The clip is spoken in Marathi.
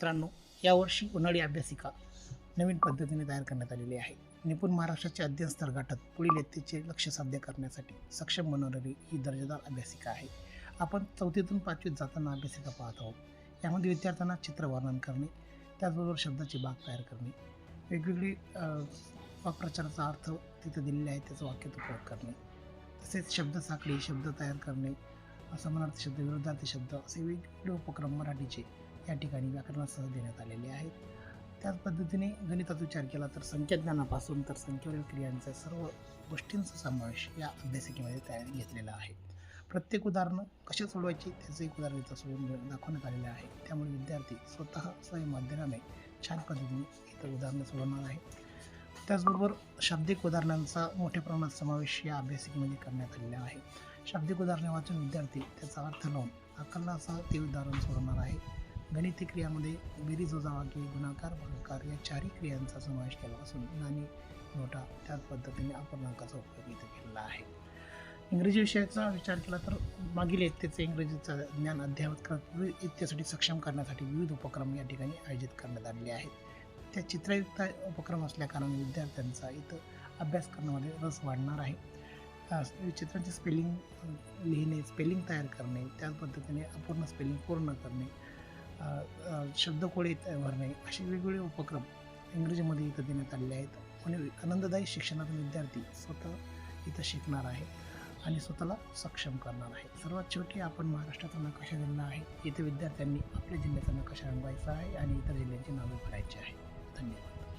मित्रांनो यावर्षी उन्हाळी अभ्यासिका नवीन पद्धतीने तयार करण्यात आलेली आहे. निपुण महाराष्ट्राचे अध्ययन स्तर गाठत पुढील येतेचे लक्ष साध्य करण्यासाठी सक्षम बनवणारी ही दर्जेदार अभ्यासिका आहे. आपण चौथीतून पाचवीत जाताना अभ्यासिका पाहत आहोत. यामध्ये विद्यार्थ्यांना चित्र वर्णन करणे त्याचबरोबर शब्दाची बाग तयार करणे वेगवेगळी वाक्प्रचाराचा अर्थ तिथे दिलेले आहे त्याचं वाक्यात उपयोग करणे तसेच शब्द साखळी शब्द तयार करणे समानार्थी शब्द विरोधार्थी शब्द असे वेगवेगळे उपक्रम मराठीचे या ठिकाणी व्याकरणासह देण्यात आलेले आहेत. त्याच पद्धतीने गणितात विचार केला तर संख्याज्ञानापासून तर संख्येवरील क्रियांचा सर्व गोष्टींचा समावेश या अभ्यासिकेमध्ये तयार घेतलेला आहे. प्रत्येक उदाहरणं कसे सोडवायची त्याचं एक उदाहरण इथं सोडून दाखवण्यात आलेलं आहे. त्यामुळे विद्यार्थी स्वतः स्वयंमाध्यमाने छान पद्धतीने इथं उदाहरणं सोडवणार आहे त्याचबरोबर शाब्दिक उदाहरणांचा मोठ्या प्रमाणात समावेश या अभ्यासिकेमध्ये करण्यात आलेला आहे. शाब्दिक उदाहरणे वाचून विद्यार्थी त्याचा अर्थ लावून आकलनासह ते उदाहरण सोडवणार आहे. गणिती क्रियामध्ये बेरीज वजावाकी गुणाकार भागाकार या चारही क्रियांचा समावेश केला असून नाणी नोटा त्याच पद्धतीने अपूर्णांकाचा उपयोग इथे केलेला आहे. इंग्रजी विषयाचा विचार केला तर मागील इयत्तेचं इंग्रजीचं ज्ञान अद्ययावत करत विविध इयत्तेसाठी सक्षम करण्यासाठी विविध उपक्रम या ठिकाणी आयोजित करण्यात आलेले आहेत. त्या चित्रयुक्त उपक्रम असल्याकारणाने विद्यार्थ्यांचा इथं अभ्यास करण्यामध्ये रस वाढणार आहे. चित्रांचे स्पेलिंग लिहिणे स्पेलिंग तयार करणे त्याच पद्धतीने अपूर्ण स्पेलिंग पूर्ण करणे शब्दकोळी भरणे असे वेगवेगळे उपक्रम इंग्रजीमध्ये इथं देण्यात आलेले आहेत. म्हणजे आनंददायी शिक्षणातून विद्यार्थी स्वतः इथं शिकणार आहे आणि स्वतःला सक्षम करणार आहे. सर्वात शेवटी आपण महाराष्ट्राचा नकाशा दिलेला आहे. इथे विद्यार्थ्यांनी आपल्या जिल्ह्याचा नकाशा रंगवायचा आहे आणि इतर जिल्ह्यांची नावे भरायची आहे. धन्यवाद.